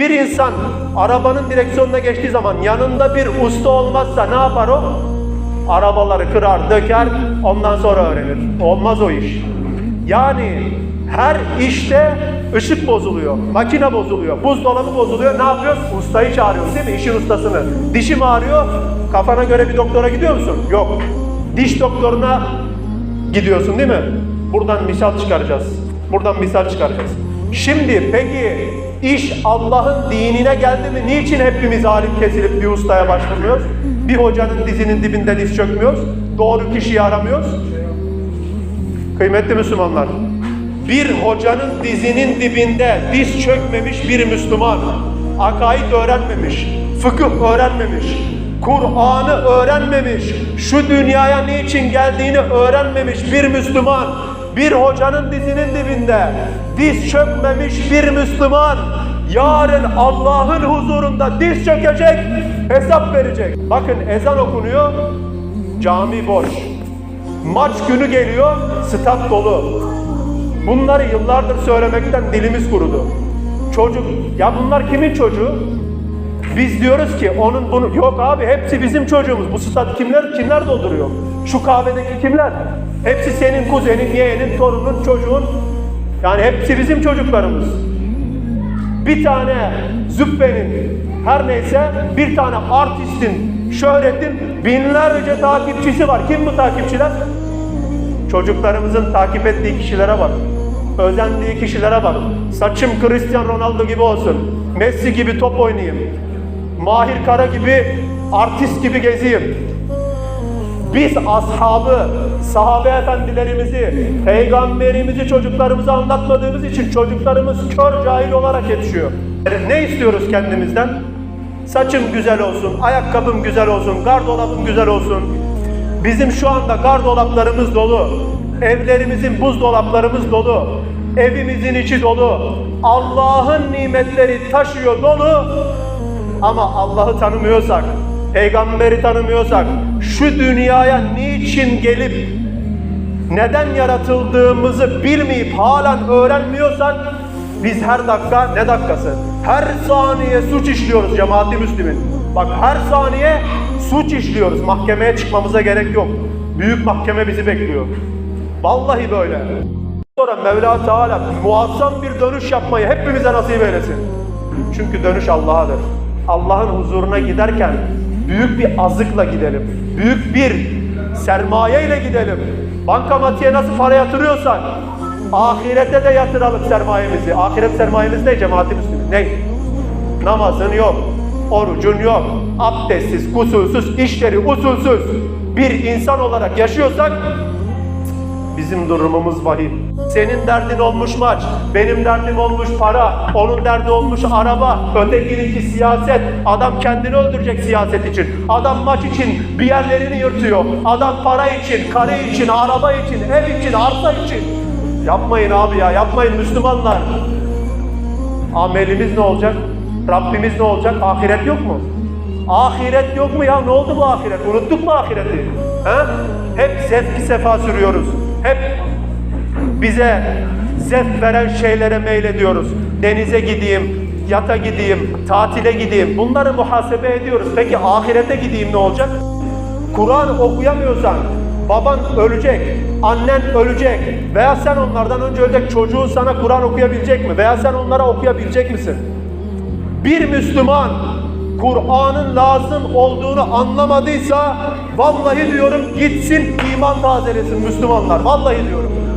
Bir insan arabanın direksiyonuna geçtiği zaman yanında bir usta olmazsa ne yapar o? Arabaları kırar, döker, ondan sonra öğrenir. Olmaz o iş. Yani her işte ışık bozuluyor, makine bozuluyor, buzdolabı bozuluyor. Ne yapıyoruz? Ustayı çağırıyoruz değil mi? İşin ustasını. Dişim ağrıyor, kafana göre bir doktora gidiyor musun? Yok. Diş doktoruna gidiyorsun değil mi? Buradan misal çıkaracağız. Buradan misal çıkaracağız. Şimdi peki iş Allah'ın dinine geldi mi? Niçin hepimiz alim kesilip bir ustaya başvurmuyoruz? Bir hocanın dizinin dibinde diz çökmüyoruz. Doğru kişiyi aramıyoruz. Kıymetli Müslümanlar, bir hocanın dizinin dibinde diz çökmemiş bir Müslüman, akaid öğrenmemiş, fıkıh öğrenmemiş, Kur'an'ı öğrenmemiş, şu dünyaya niçin geldiğini öğrenmemiş bir Müslüman, bir hocanın dizinin dibinde diz çökmemiş bir Müslüman, yarın Allah'ın huzurunda diz çökecek, hesap verecek. Bakın ezan okunuyor, cami boş. Maç günü geliyor, stat dolu. Bunları yıllardır söylemekten dilimiz kurudu. Çocuk, ya bunlar kimin çocuğu? Biz diyoruz ki onun bunu, yok abi hepsi bizim çocuğumuz. Bu stat kimler, kimler dolduruyor? Şu kahvedeki kimler? Hepsi senin kuzenin, yeğenin, torunun, çocuğun. Yani hepsi bizim çocuklarımız. Bir tane züppenin, her neyse bir tane artistin, şöhretin binlerce takipçisi var. Kim bu takipçiler? Çocuklarımızın takip ettiği kişilere bak. Özendiği kişilere bak. Saçım Cristiano Ronaldo gibi olsun. Messi gibi top oynayayım. Mahir Kara gibi artist gibi gezeyim. Biz ashabı, sahabe efendilerimizi, peygamberimizi çocuklarımıza anlatmadığımız için çocuklarımız kör cahil olarak yetişiyor. Ne istiyoruz kendimizden? Saçım güzel olsun, ayakkabım güzel olsun, gardolabım güzel olsun. Bizim şu anda gardolaplarımız dolu. Evlerimizin buzdolaplarımız dolu. Evimizin içi dolu. Allah'ın nimetleri taşıyor dolu. Ama Allah'ı tanımıyorsak, peygamberi tanımıyorsak, şu dünyaya niçin gelip neden yaratıldığımızı bilmeyip halen öğrenmiyorsak biz her dakika ne dakikası? Her saniye suç işliyoruz cemaati Müslümin. Bak her saniye suç işliyoruz. Mahkemeye çıkmamıza gerek yok. Büyük mahkeme bizi bekliyor. Vallahi böyle. Sonra Mevla Teala muazzam bir dönüş yapmayı hepimize nasip eylesin. Çünkü dönüş Allah'adır. Allah'ın huzuruna giderken büyük bir azıkla gidelim. Büyük bir sermaye ile gidelim. Bankamatiğe nasıl para yatırıyorsak ahirete de yatıralım sermayemizi. Ahiret sermayemiz ne cemaati Müslümin? Ne? Namazın yok, orucun yok, abdestsiz, kusursuz, işleri usulsüz bir insan olarak yaşıyorsak Bizim durumumuz vahim. Senin derdin olmuş maç, benim derdim olmuş para, onun derdi olmuş araba, ötekininki siyaset. Adam kendini öldürecek siyaset için. Adam maç için bir yerlerini yırtıyor. Adam para için, kare için, araba için, ev için, arsa için. Yapmayın abi ya, yapmayın Müslümanlar. Amelimiz ne olacak? Rabbimiz ne olacak? Ahiret yok mu? Ahiret yok mu ya? Ne oldu bu ahiret? Unuttuk mu ahireti? He? Hep zevki sefa sürüyoruz. Hep bize zevk veren şeylere meylediyoruz. Denize gideyim, yata gideyim, tatile gideyim. Bunları muhasebe ediyoruz. Peki ahirete gideyim ne olacak? Kur'an okuyamıyorsan baban ölecek, annen ölecek veya sen onlardan önce ölecek çocuğun sana Kur'an okuyabilecek mi? Veya sen onlara okuyabilecek misin? Bir Müslüman Kur'an'ın lazım olduğunu anlamadıysa vallahi diyorum gitsin iman tazelesin Müslümanlar. Vallahi diyorum.